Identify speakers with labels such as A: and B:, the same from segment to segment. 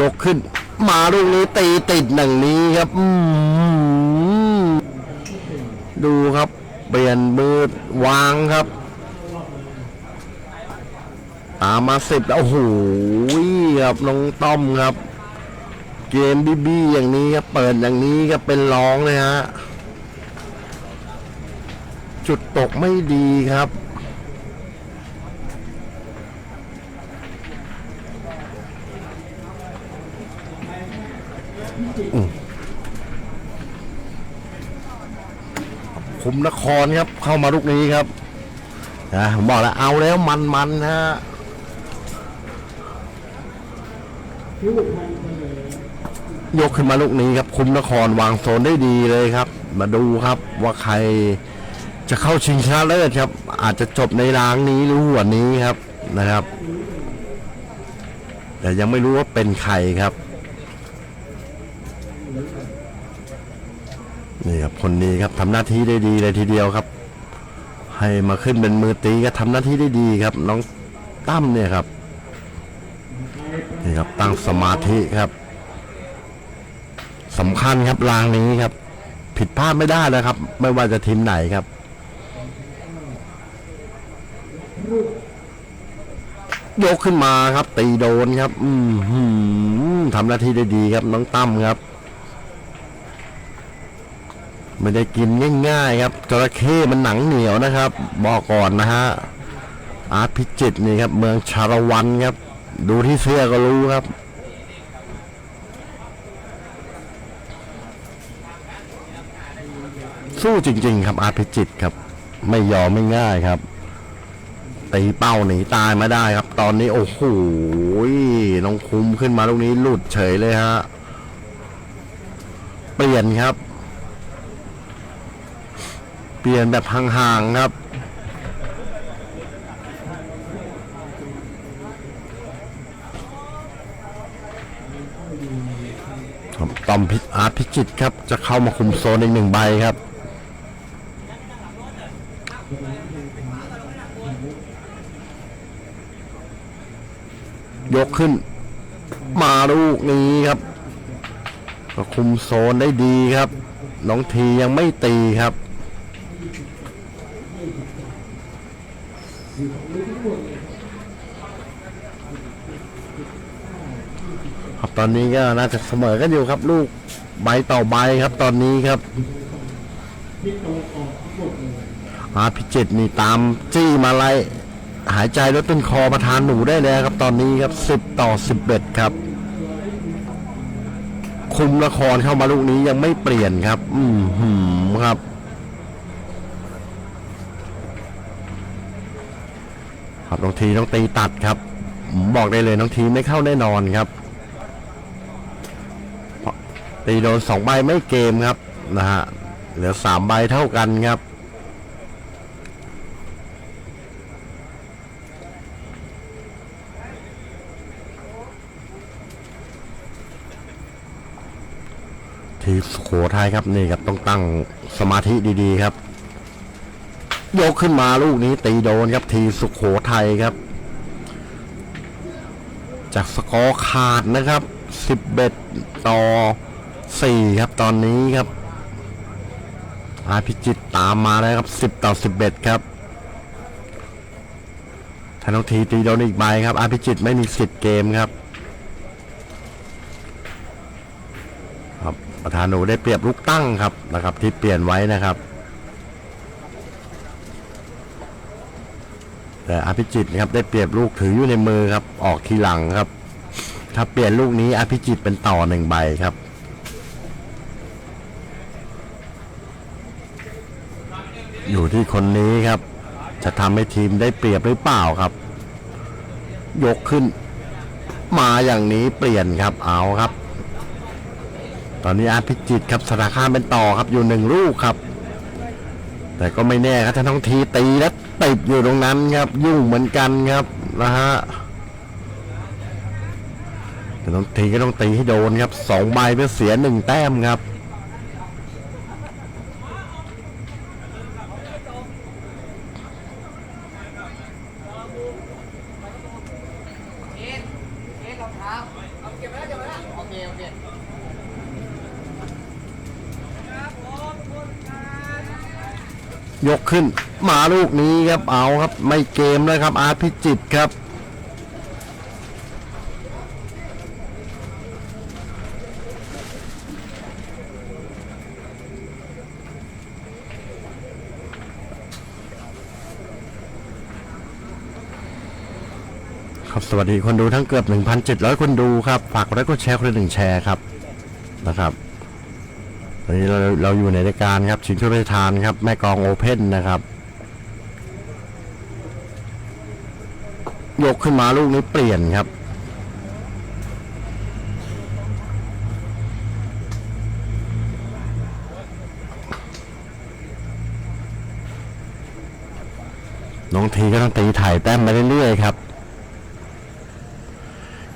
A: ยกขึ้น มาลูกนี้ตีติดหนังนี้ครับดูครับ เปลี่ยนมือวางครับ ตามมาสิบแล้วโอ้โหครับน้องต้อมครับ เกมบีบีอย่างนี้ครับ เปิดอย่างนี้ครับเป็นร้องเลยฮะจุดตกไม่ดีครับ คุมนครครับ เข้ามาลูกนี้ครับนะผมบอกแล้วเอาแล้วมันมันนะฮะยกขึ้นมาลูกนี้ครับ คุมนครวางโซนได้ดีเลยครับ มาดูครับว่าใครจะเข้าชิงชนะเลิศครับ อาจจะจบในรางนี้หรือหัวนี้ครับนะครับ แต่ยังไม่รู้ว่าเป็นใครครับ นี่ครับคนนี้ครับทำหน้าที่ได้ดีเลยทีเดียวครับ ให้มาขึ้นเป็นมือตีก็ทำหน้าที่ได้ดีครับ น้องตั้มเนี่ยครับนี่ครับตั้งสมาธิครับสำคัญครับรางนี้ครับ ผิดพลาดไม่ได้เลยครับ ไม่ว่าจะทีมไหนครับยกขึ้นมาครับ ตีโดนครับ อืมทำหน้าที่ได้ดีครับ น้องตั้มครับ ไม่ได้กินง่ายๆครับจระเข้มันหนังเหนียวนะครับ บอกก่อนนะฮะอาร์พิจิตนี่ครับ เมืองชาละวันครับ ดูที่เสื้อก็รู้ครับสู้จริง ๆ ครับอาร์พิจิตครับ ไม่ยอมไม่ง่ายครับตีเป้าหนีตายมาได้ครับ ตอนนี้โอ้โหน้องคุ้มขึ้นมาลูกนี้หลุดเฉยเลยฮะเปลี่ยนครับ เปลี่ยนแบบห่างๆครับ ตอมพิอาร์พิจิตครับ จะเข้ามาคุมโซนอีกหนึ่งใบครับยกขึ้น มาลูกนี้ครับก็คุมโซนได้ดีครับ น้องทียังไม่ตีครับ ครับตอนนี้ก็น่าจะเสมอกันอยู่ครับ ลูกใบต่อใบครับ ตอนนี้ครับอาพิจิตนี่ตามจี้มาไล่หายใจรถเป็นคอประธานหนูได้แล้วครับ ตอนนี้ครับสิบต่อสิบเอ็ดครับ คุมละครเข้ามาลูกนี้ยังไม่เปลี่ยนครับ อืมหืมครับครับน้องทีต้องตีตัดครับผมบอกได้เลยน้องทีไม่เข้าแน่นอนครับ ตีโดนสองใบไม่เกมครับนะฮะเหลือสามใบเท่ากันครับทีสุโขทัยครับนี่ครับต้องตั้งสมาธิดีๆครับ ยกขึ้นมาลูกนี้ตีโดนครับทีสุโขทัยครับ จากสกอร์ขาดนะครับสิบเอ็ดต่อ สี่ครับตอนนี้ครับอาพิจิตตามมาแล้วครับสิบ10 ต่อสิบเอ็ดครับธนองทีตีโดนอีกใบครับ อาพิจิตไม่มีสิทธิ์เกมครับครับประธานหนูได้เปรียบลูกตั้งครับนะครับ ที่เปลี่ยนไว้นะครับ แต่อภิจิตนะครับได้เปรียบลูกถืออยู่ในมือครับ ออกทีหลังครับ ถ้าเปลี่ยนลูกนี้อภิจิตเป็นต่อหนึ่งใบครับ อยู่ที่คนนี้ครับ จะทำให้ทีมได้เปรียบหรือเปล่าครับ ยกขึ้น มาอย่างนี้เปลี่ยนครับเอาครับ ตอนนี้อาร์พิจิตครับสถานข้ามเป็นต่อครับอยู่หนึ่งลูกครับ แต่ก็ไม่แน่ครับถ้าท้องทีตีแล้วติดอยู่ตรงนั้นครับ ยุ่งเหมือนกันครับนะฮะแต่ท้องทีก็ต้องตีให้โดนครับสองใบเพื่อเสียหนึ่งแต้มครับ ยกขึ้น มาลูกนี้ครับเอาครับไม่เกมแล้วครับอาร์ตพิจิตครับครับสวัสดีคนดูทั้งเกือบ 1,700 คนดูครับ ฝากไลค์กดแชร์คนละหนึ่งแชร์ครับนะครับ วันนี้เราเราอยู่ในรายการครับชิงช่วยพระราชทานครับ แม่กองโอเพ่นนะครับ ยกขึ้นมาลูกนี้เปลี่ยนครับ น้องทีก็ต้องตีถ่ายแต้มไปเรื่อยๆครับ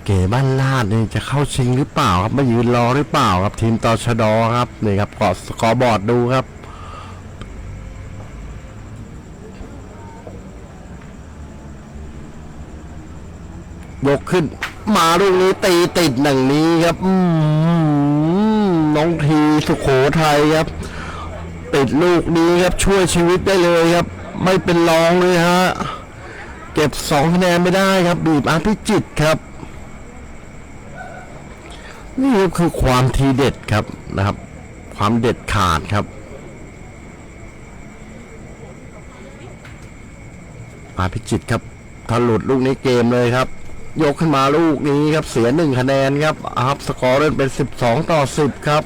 A: เก๋บ้านลาดนี่จะเข้าชิงหรือเปล่าครับมายืนรอหรือเปล่าครับทีมตชดครับนี่ครับกอสกอร์บอร์ดดูครับยกขึ้น มาลูกนี้ตีติดหนังนี้ครับน้องทีสุขโขทัยครับ ติดลูกนี้ครับช่วยชีวิตได้เลยครับ ไม่เป็นรองเลยฮะ เก็บสองคะแนนไม่ได้ครับ บีบอาพิจิตครับ นี่คือความทีเด็ดครับนะครับ ความเด็ดขาดครับอาพิจิตครับถ้าหลุดลูกนี้เกมเลยครับ ยกขึ้นมาลูกนี้ครับเสียหนึ่งคะแนนครับอัพสกอร์เล่นเป็นสิบสองต่อสิบครับ